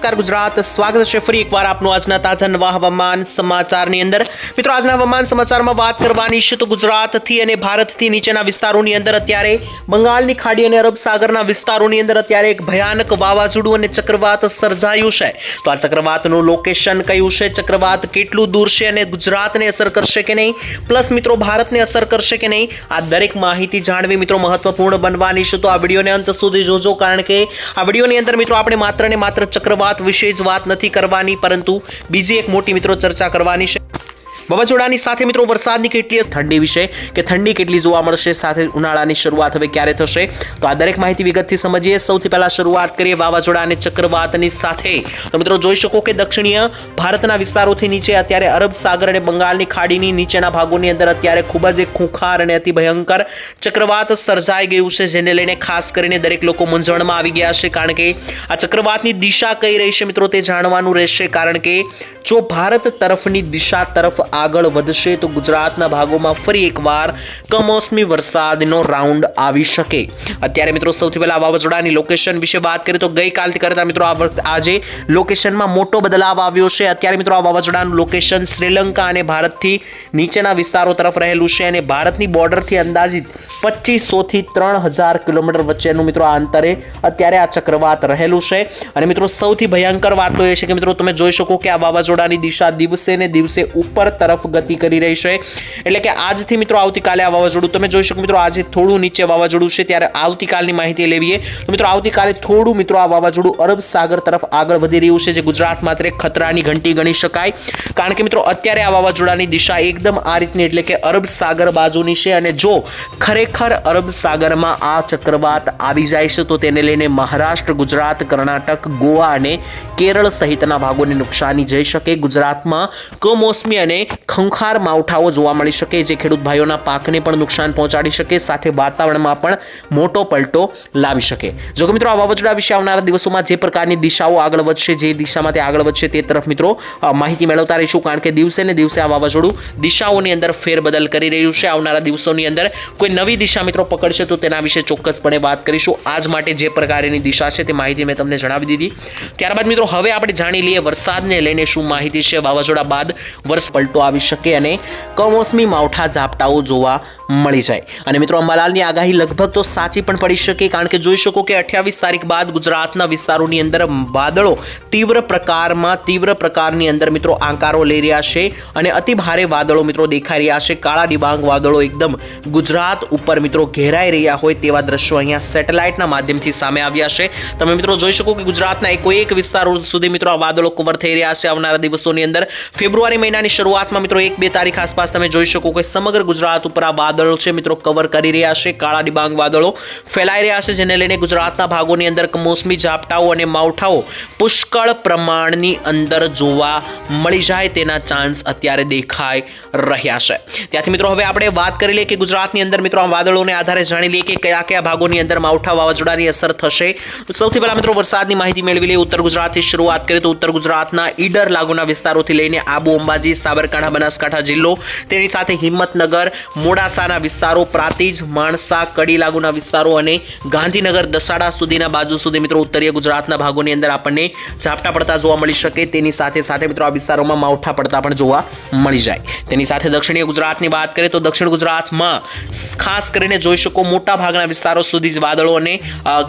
નમસ્કાર ગુજરાત. સ્વાગત છે ફરી એકવાર આપનું આજના તાજા નવા હવામાન સમાચારની અંદર. મિત્રો, આજના હવામાન સમાચારમાં વાત કરવાની છે તો ગુજરાતથી અને ભારતથી નીચેના વિસ્તારોની અંદર અત્યારે બંગાળની ખાડી અને અરબ સાગરના વિસ્તારોની અંદર અત્યારે એક ભયાનક વાવાઝોડું અને ચક્રવાત સર્જાયું છે. તો આ ચક્રવાતનું લોકેશન કયું છે? ચક્રવાત કેટલું દૂર છે અને ગુજરાતને અસર કરશે કે નહીં? પ્લસ મિત્રો, ભારતને અસર કરશે કે નહીં? આ દરેક માહિતી જાણવી, મિત્રો, મહત્વપૂર્ણ બનવાની છે. તો આ વિડીયોને અંત સુધી જોજો, કારણ કે આ વિડીયોની અંદર, મિત્રો, આપણે માત્ર ને માત્ર ચક્રવાત વિશે જ વાત નથી કરવાની પરંતુ બીજી એક મોટી મિત્રો ચર્ચા કરવાની છે. વાવાઝોડાની સાથે મિત્રો વરસાદની કેટલી ઠંડી વિશે કે ઠંડી કેટલી જોવા મળશે, સાથે ઉનાળાની શરૂઆત હવે ક્યારે થશે, તો આ દરેક માહિતી વિગતથી સમજીએ. સૌથી પહેલાં શરૂઆત કરીએ વાવાઝોડા અને ચક્રવાતની સાથે. તો મિત્રો જોઈ શકો કે દક્ષિણીય ભારતના વિસ્તારોથી નીચે અત્યારે અરબ સાગર અને બંગાળની ખાડીની નીચેના ભાગોની અંદર અત્યારે ખૂબ જ એક ખૂંખાર અને અતિ ભયંકર ચક્રવાત સર્જાઈ ગયું છે, જેને લઈને ખાસ કરીને દરેક લોકો મૂંઝવણમાં આવી ગયા છે, કારણ કે આ ચક્રવાતની દિશા કઈ રહી છે મિત્રો તે જાણવાનું રહેશે, કારણ કે જો ભારત તરફની દિશા તરફ આગળ વધશે તો ગુજરાતના ભાગોમાં ફરી એકવાર કમોસમી વરસાદનો રાઉન્ડ આવી શકે. અત્યારે મિત્રો સૌથી પહેલા વાવાઝોડાની લોકેશન વિશે વાત કરીએ તો ગઈકાલથી કરતા મિત્રો આજે લોકેશનમાં મોટો બદલાવ આવ્યો છે. અત્યારે મિત્રો આ વાવાઝોડાનું લોકેશન શ્રીલંકા અને ભારતથી નીચેના વિસ્તારો તરફ રહેલું છે અને ભારતની બોર્ડરથી અંદાજિત પચીસોથી ત્રણ હજાર કિલોમીટર વચ્ચેનું મિત્રો આ અંતરે અત્યારે આ ચક્રવાત રહેલું છે. અને મિત્રો સૌથી ભયંકર વાત તો એ છે કે મિત્રો તમે જોઈ શકો કે આ વાવાઝોડાની દિશા દિવસે ને દિવસે ઉપર તરફ ગતિ કરી રહી છે. એટલે કે આજથી મિત્રો આવતીકાલે આ વાવાઝોડું, તમે જોઈ શકો મિત્રો આજે થોડું નીચે વાવાઝોડું છે, ત્યારે આવતીકાલની માહિતી લેવીએ. તો મિત્રો આવતીકાલે થોડું મિત્રો આ વાવાઝોડું અરબ સાગર તરફ આગળ વધી રહ્યું છે, જે ગુજરાત માત્ર ખતરાની ઘંટી ગણી શકાય. કારણ કે મિત્રો અત્યારે આ વાવાઝોડાની દિશા એકદમ આ રીતની એટલે કે અરબ સાગર બાજુની છે અને જો ખરેખર અરબ સાગરમાં આ ચક્રવાત આવી જાય છે, તો તેને લઈને મહારાષ્ટ્ર, ગુજરાત, કર્ણાટક, ગોવા અને કેરળ સહિતના ભાગોને નુકસાની જઈ શકે. ગુજરાતમાં કમોસમી અને ખંખાર માવઠાઓ જોવા મળી શકે, જે ખેડૂત ભાઈઓના પાકને પણ નુકસાન પહોંચાડી શકે, સાથે વાતાવરણમાં પણ મોટો પલટો લાવી શકે. જો કે મિત્રો, આ વાવાઝોડા વિશે આવનારા દિવસોમાં જે પ્રકારની દિશાઓ આગળ વધશે, જે દિશામાં તે આગળ વધશે તે તરફ મિત્રો માહિતી મેળવતા રહીશું, કારણ કે દિવસે ને દિવસે આ વાવાઝોડું દિશાઓની અંદર ફેરબદલ કરી રહ્યું છે. આવનારા દિવસોની અંદર કોઈ નવી દિશા મિત્રો પકડશે તો તેના વિશે ચોક્કસપણે વાત કરીશું. આજ માટે જે પ્રકારની દિશા છે તે માહિતી મેં તમને જણાવી દીધી. ત્યારબાદ મિત્રો, હવે આપણે જાણી લઈએ વરસાદને લઈને શું માહિતી છે. વાવાઝોડા બાદ વર્ષ પલટો આવી શકે અને કમોસમી માવઠા ઝાપટાઓ જોવા મળી જાય. અને મિત્રો, અંબાલાલની આગાહી લગભગ તો સાચી પણ પડી શકે, કારણ કે જોઈ શકો કે અઠ્યાવીસ તારીખ બાદ ગુજરાતના વિસ્તારોની અંદર વાદળો તીવ્ર પ્રકારમાં, તીવ્ર પ્રકારની અંદર મિત્રો આંકારો લઈ રહ્યા છે અને અતિ ભારે વાદળો મિત્રો દેખાઈ રહ્યા છે. કાળા ડિબાંગ વાદળો એકદમ ગુજરાત ઉપર મિત્રો ઘેરાઈ રહ્યા હોય તેવા દ્રશ્યો અહીંયા સેટેલાઇટના માધ્યમથી સામે આવ્યા છે. તમે મિત્રો જોઈ શકો કે ગુજરાતના એકો એક વિસ્તારો સુધી મિત્રો આ વાદળો કવર થઈ રહ્યા છે. આવનારા દિવસોની અંદર ફેબ્રુઆરી મહિનાની શરૂઆતમાં મિત્રો એક બે તારીખ આસપાસ તમે જોઈ શકો કે સમગ્ર ગુજરાત ઉપર આ વાદળો છે. મિત્રો કવર કરી રહ્યા છે. કાળા ડિબાંગ વાદળો ફેલાઈ રહ્યા છે, જેને લઈને ગુજરાતના ભાગોની અંદર કમોસમી ઝાપટાઓ અને માવઠાઓ પુષ્કળ પ્રમાણની અંદર જોવા મળી જાય તેના ચાન્સ અત્યારે દેખાઈ રહ્યા છે. ત્યાંથી મિત્રો હવે આપણે વાત કરી લઈએ કે ગુજરાતની અંદર મિત્રો આ વાદળોને આધારે જાણી લઈએ કે કયા કયા ભાગોની અંદર માવઠા વાવાઝોડાની અસર થશે. સૌથી પહેલા મિત્રો વરસાદની માહિતી મેળવી લઈએ. ઉત્તર ગુજરાતથી શરૂઆત કરીએ તો ઉત્તર ગુજરાતના ઈડર લાગુના વિસ્તારોથી લઈને આબુ અંબાજી, સાબરકાંઠા બનાસકાંઠા જિલ્લો. તેની સાથે હિંમતનગર, મોડાસાના વિસ્તારો, પ્રાતિજ, માણસા કડી લાગુના વિસ્તારો અને ગાંધીનગર દસાડા સુધીના બાજુ સુધી મિત્રો ઉત્તરીય ગુજરાતના ભાગોની અંદર આપણને ઝાપટા પડતા જોવા મળી શકે. તેની સાથે સાથે મિત્રો આ વિસ્તારોમાં માવઠા પડતા પણ જોવા મળી જાય. તેની સાથે દક્ષિણીય ગુજરાતની વાત કરીએ તો દક્ષિણ ગુજરાતમાં ખાસ કરીને જોઈ શકો મોટા ભાગના વિસ્તારો સુધી જ વાદળો અને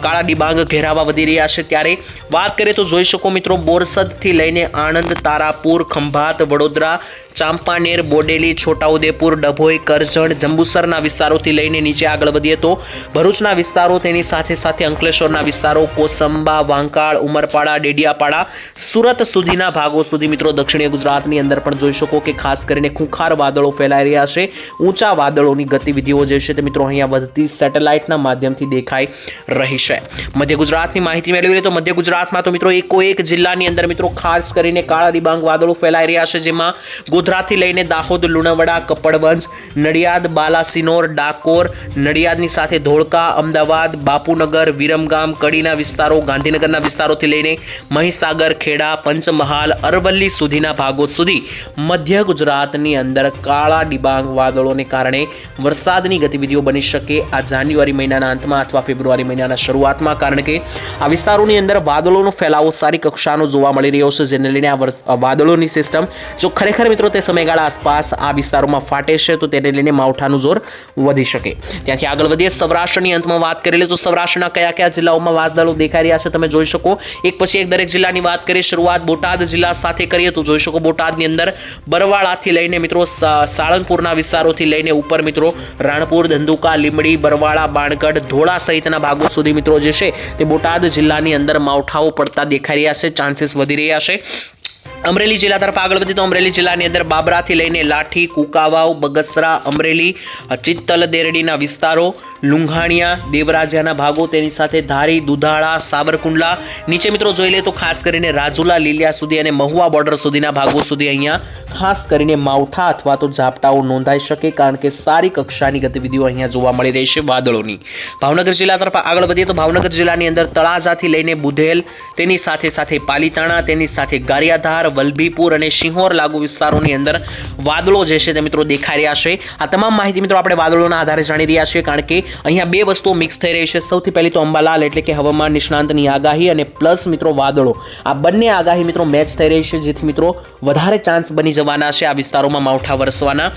કાળા ડિબાંગ ઘેરાવા વધી રહ્યા છે. ત્યારે વાત કરીએ તો જોઈ શકો મિત્રો બોરસદથી લઈને આણંદ, તારાપુર, ખંભાત, વડોદરા ચાંપાનેર, બોડેલી, છોટાઉદેપુર, ડભોઈ, કરજણ, જંબુસરના વિસ્તારોથી લઈને નીચે આગળ વધીએ તો ભરૂચના વિસ્તારો તેની સાથે સાથે અંકલેશ્વરના વિસ્તારો, કોસંબા, વાંકાળ, ઉમરપાડા, ડેડિયાપાડા, સુરત સુધીના ભાગો સુધી મિત્રો દક્ષિણીય ગુજરાતની અંદર પણ જોઈ શકો કે ખાસ કરીને ખૂંખાર વાદળો ફેલાઈ રહ્યા છે. ઊંચા વાદળોની ગતિવિધિઓ જે છે તે મિત્રો અહીંયા વધતી સેટેલાઇટના માધ્યમથી દેખાઈ રહી છે. મધ્ય ગુજરાતની માહિતી મેળવી લઈએ તો મધ્ય ગુજરાતમાં તો મિત્રો એકો એક જિલ્લાની અંદર મિત્રો ખાસ કરીને કાળા દિબાંગ વાદળો ફેલાઈ રહ્યા છે, જેમાં ગોધરાથી લઈને દાહોદ, લુણાવાડા કપડવંશ નડિયાદ, બાલાસિનોર, ડાકોર, નડિયાદની સાથે ધોળકા, અમદાવાદ, બાપુનગર, વિરમગામ, કડીના વિસ્તારો, ગાંધીનગરના વિસ્તારોથી લઈને મહીસાગર, ખેડા, પંચમહાલ, અરવલ્લી સુધીના ભાગો સુધી મધ્ય ગુજરાતની અંદર કાળા ડિબાંગ વાદળોને કારણે વરસાદની ગતિવિધિઓ બની શકે આ જાન્યુઆરી મહિનાના અંતમાં અથવા ફેબ્રુઆરી મહિનાના શરૂઆતમાં. કારણ કે આ વિસ્તારોની અંદર વાદળોનો ફેલાવો સારી કક્ષાનો જોવા મળી રહ્યો છે, જેને લઈને આ વાદળોની સિસ્ટમ જો ખરેખર મિત્રો તે સમયગાળા આસપાસ આ વિસ્તારોમાં ફાટે છે, તો તેને લઈને માવઠાનું જોર વધી શકે. ત્યાંથી આગળ વધીએ, સૌરાષ્ટ્રની અંતમાં વાત કરી લે તો સૌરાષ્ટ્રના કયા કયા જિલ્લાઓમાં વાદળો દેખાઈ રહ્યા છે તમે જોઈ શકો. એક પછી એક દરેક જિલ્લાની વાત કરીએ, શરૂઆત બોટાદ જિલ્લા સાથે કરીએ, તો જોઈ શકો બોટાદની અંદર બરવાળાથી લઈને મિત્રો સાળંગપુરના વિસ્તારોથી લઈને ઉપર મિત્રો રાણપુર, ધંધુકા લીમડી બરવાળા, બાણગઢ, ધોળા સહિતના ભાગો સુધી મિત્રો જે છે તે બોટાદ જિલ્લાની અંદર માવઠાઓ પડતા દેખાઈ રહ્યા છે, ચાન્સીસ વધી રહ્યા છે. અમરેલી જિલ્લા તરફ આગળ વધી તો અમરેલી જિલ્લાની અંદર બાબરાથી લઈને લાઠી, કુકાવાવ, બગસરા, અમરેલી, ચિત્તલ, દેરડીના વિસ્તારો લુંઘાણિયા દેવરાજાના ભાગો તેની સાથે ધારી, દુધાળા, સાબરકુંડલા. નીચે મિત્રો જોઈ લે તો ખાસ કરીને રાજુલા, લીલિયા સુધી અને મહુવા બોર્ડર સુધીના ભાગો સુધી અહીંયા ખાસ કરીને માવઠા અથવા તો ઝાપટાઓ નોંધાઈ શકે કારણ કે સારી કક્ષાની ગતિવિધિઓ અહીંયા જોવા મળી રહી છે વાદળોની. ભાવનગર જિલ્લા તરફ આગળ વધીએ તો ભાવનગર જિલ્લાની અંદર તળાજાથી લઈને બુધેલ, તેની સાથે સાથે પાલીતાણા, તેની સાથે ગારિયાધાર, વલભીપુર અને સિંહોર લાગુ વિસ્તારોની અંદર વાદળો જે છે તે મિત્રો દેખાઈ રહ્યા છે. આ તમામ માહિતી મિત્રો આપણે વાદળોના આધારે જાણી રહ્યા છીએ કારણ કે અહીંયા બે વસ્તુઓ મિક્સ થઈ રહી છે. સૌથી પહેલી તો અંબાલાલ એટલે કે હવામાન નિષ્ણાંતની આગાહી અને પ્લસ મિત્રો વાદળો. આ બંને આગાહી મિત્રો મેચ થઈ રહી છે. જેથી મિત્રો વધારે ચાન્સ બની જવાના છે આ વિસ્તારોમાં માવઠા વરસવાના.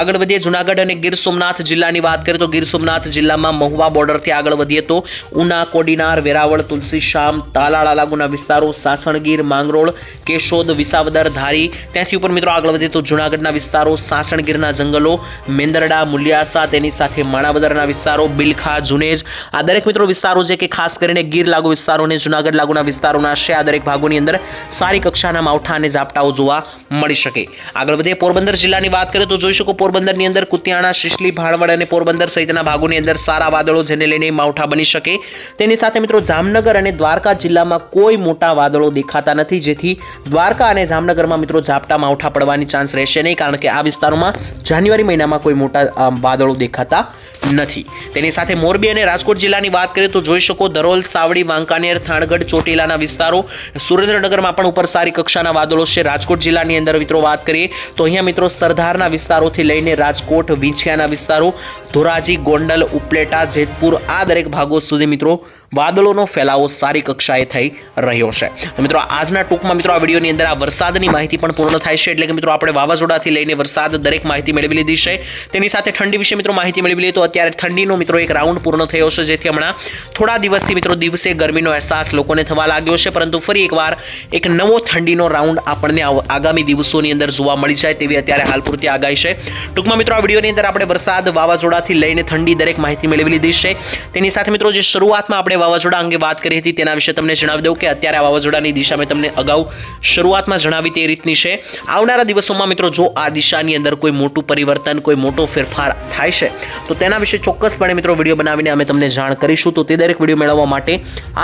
આગળ વધીએ જુનાગઢ અને ગીર સોમનાથ જિલ્લાની વાત કરીએ તો ગીર સોમનાથ જિલ્લામાં મહુવા બોર્ડરથી આગળ વધીએ તો ઉના, કોડીનાર, વેરાવળ તુલસીશ્યામ તાલાળા લાગુના વિસ્તારો, સાસણગીર, માંગરોળ, કેશોદ, વિસાવદર, ધારી. ત્યાંથી ઉપર મિત્રો આગળ વધીએ તો જુનાગઢના વિસ્તારો, સાસણગીરના જંગલો, મેંદરડા, મુલિયાસા, તેની સાથે માણાવદરના વિસ્તારો બિલખા જુનેજ. આ દરેક મિત્રો વિસ્તારો છે કે ખાસ કરીને ગીર લાગુ વિસ્તારો અને જુનાગઢ લાગુના વિસ્તારોના છે. આ દરેક ભાગોની અંદર સારી કક્ષાના માવઠા અને ઝાપટાઓ જોવા મળી શકે. આગળ વધીએ પોરબંદર જિલ્લાની વાત કરીએ તો જોઈ શકો પોરબંદરની અંદર કુતિયાણા, શિશલી, ભાણવડ અને પોરબંદર સહિતના ભાગોની અંદર સારા વાદળો જેને લઈને માવઠા બની શકે. તેની સાથે મિત્રો જામનગર અને દ્વારકા જિલ્લામાં કોઈ મોટા વાદળો દેખાતા નથી, જેથી દ્વારકા અને જામનગરમાં મિત્રો ઝાપટા માવઠા પડવાની ચાન્સ રહેશે નહીં, કારણ કે આ વિસ્તારોમાં જાન્યુઆરી મહિનામાં કોઈ મોટા વાદળો દેખાતા નથી. તેની સાથે મોરબી અને રાજકોટ જિલ્લાની વાત કરીએ તો જોઈ શકો દરોલ, સાવડી, વાંકાનેર, થાણગઢ, ચોટીલાના વિસ્તારો. સુરેન્દ્રનગરમાં પણ ઉપર સારી કક્ષાના વાદળો છે. રાજકોટ જિલ્લાની અંદર મિત્રો વાત કરીએ તો અહીંયા મિત્રો સરદારના વિસ્તારોથી લઈને રાજકોટ, વિંછિયાના વિસ્તારો, ધોરાજી, ગોંડલ, ઉપલેટા, જેતપુર આ દરેક ભાગો સુધી મિત્રો વાદળોનો ફેલાવો સારી કક્ષાએ થઈ રહ્યો છે. મિત્રો આજના ટૂંકમાં મિત્રો આ વિડીયોની અંદર આ વરસાદની માહિતી પણ પૂર્ણ થાય છે એટલે કે મિત્રો આપણે વાવાઝોડાથી લઈને વરસાદ દરેક માહિતી મેળવી લીધી છે. તેની સાથે ઠંડી વિશે મિત્રો માહિતી મેળવી લઈએ તો અત્યારે ઠંડીનો મિત્રો એક રાઉન્ડ પૂર્ણ થયો છે, જેથી હમણાં થોડા દિવસથી મિત્રો દિવસે ગરમીનો અહેસાસ લોકોને થવા લાગ્યો છે. પરંતુ ફરી એકવાર એક નવો ઠંડીનો રાઉન્ડ આપણને આગામી દિવસોની અંદર જોવા મળી જાય તેવી અત્યારે હાલ પૂરતી આગાહી છે. ટૂંકમાં મિત્રો, આ વિડીયોની અંદર આપણે વરસાદ વાવાઝોડાથી લઈને ઠંડી દરેક માહિતી મેળવી લીધી છે. તેની સાથે મિત્રો, જે શરૂઆતમાં આપણે વાવાઝોડા અંગે વાત કરી હતી તેના વિશે તમને જણાવી દઉં કે અત્યારે આ વાવાઝોડાની દિશા મેં તમને અગાઉ શરૂઆતમાં જણાવી તે રીતની છે. આવનારા દિવસોમાં મિત્રો, જો આ દિશાની અંદર કોઈ મોટું પરિવર્તન, કોઈ મોટો ફેરફાર થાય છે, તો તેના વિશે ચોક્કસપણે મિત્રો વીડિયો બનાવીને અમે તમને જાણ કરીશું. તો તે દરેક વીડિયો મેળવવા માટે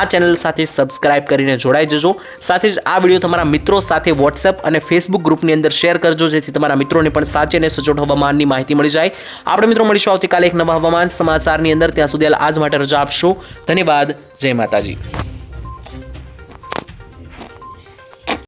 આ ચેનલ સાથે સબસ્ક્રાઇબ કરીને જોડાઈ જજો. સાથે જ આ વીડિયો તમારા મિત્રો સાથે વોટ્સએપ અને ફેસબુક ગ્રુપની અંદર શેર કરજો, જેથી તમારા મિત્રોને પણ સાચી અને સચોટ હવામાનની માહિતી મળી જાય. આપણે મિત્રો મળીશું આવતીકાલે એક નવા હવામાન સમાચારની અંદર. ત્યાં સુધી આજ માટે રજા આપશો. ધન્યવાદ. જય માતાજી.